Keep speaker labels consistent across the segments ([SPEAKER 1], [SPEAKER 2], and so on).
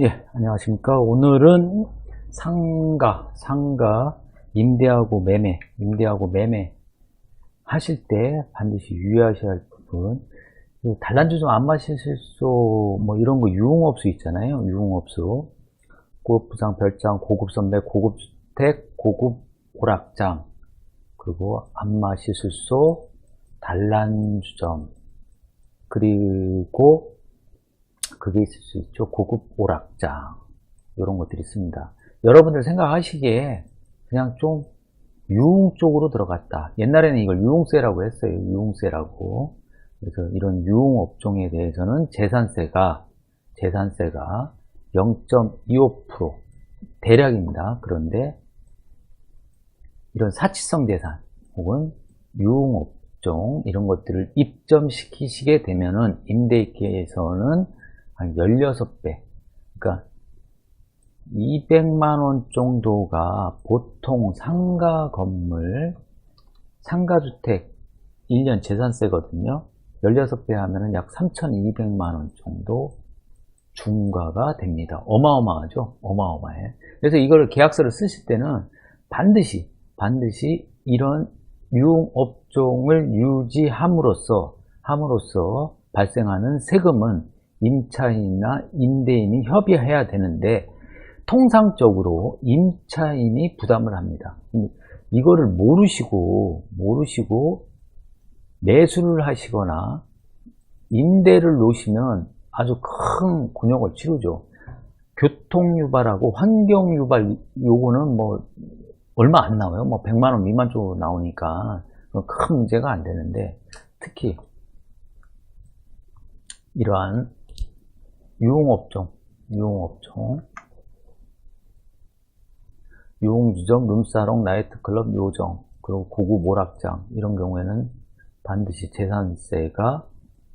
[SPEAKER 1] 예, 안녕하십니까. 오늘은 상가, 상가, 임대하고 매매, 임대하고 매매 하실 때 반드시 유의하셔야 할 부분. 그 단란주 좀 안 마실 소, 뭐 이런 거 유흥업소 있잖아요. 유흥업소. 고급 부상 별장, 고급 선배, 고급 주택, 고급 오락장. 그리고 안마 시술소, 단란주점. 그리고 그게 있을 수 있죠. 고급 오락장. 이런 것들이 있습니다. 여러분들 생각하시기에 그냥 좀 유흥 쪽으로 들어갔다. 옛날에는 이걸 유흥세라고 했어요. 유흥세라고. 그래서 이런 유흥 업종에 대해서는 재산세가, 재산세가 0.25% 대략입니다. 그런데 이런 사치성 재산 혹은 유흥 업종 이런 것들을 입점시키시게 되면은 임대기에서는 한 16배. 그러니까 200만원 정도가 보통 상가 건물, 상가주택 1년 재산세거든요. 16배 하면은 약 3,200만원 정도 중과가 됩니다. 어마어마하죠? 어마어마해. 그래서 이걸 계약서를 쓰실 때는 반드시, 반드시 이런 유흥업종을 유지함으로써, 함으로써 발생하는 세금은 임차인이나 임대인이 협의해야 되는데 통상적으로 임차인이 부담을 합니다. 이거를 모르시고 모르시고 매수를 하시거나 임대를 놓으시면 아주 큰 곤욕을 치르죠. 교통유발하고 환경유발 요거는 뭐 얼마 안 나와요. 뭐 100만 원 미만 쪽으로 나오니까 큰 문제가 안 되는데 특히 이러한 유흥업종, 유흥업종, 유흥주점, 룸사롱, 나이트클럽, 요정, 그리고 고급 오락장 이런 경우에는 반드시 재산세가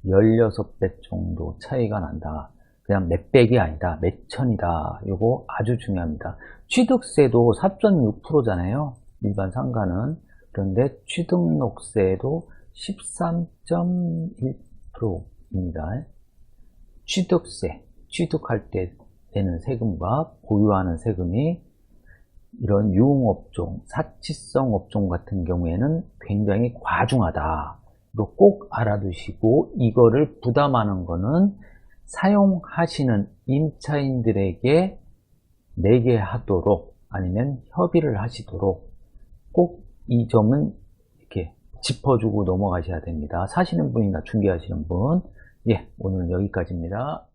[SPEAKER 1] 16배 정도 차이가 난다. 그냥 몇 백이 아니다. 몇 천이다. 이거 아주 중요합니다. 취득세도 4.6%잖아요. 일반 상가는. 그런데 취득록세도 13.1%입니다. 취득세, 취득할 때 내는 세금과 보유하는 세금이 이런 유흥업종, 사치성 업종 같은 경우에는 굉장히 과중하다. 이거 꼭 알아두시고 이거를 부담하는 거는 사용하시는 임차인들에게 내게 하도록 아니면 협의를 하시도록 꼭 이 점은 이렇게 짚어주고 넘어가셔야 됩니다. 사시는 분이나 중개하시는 분. 예, 오늘은 여기까지입니다.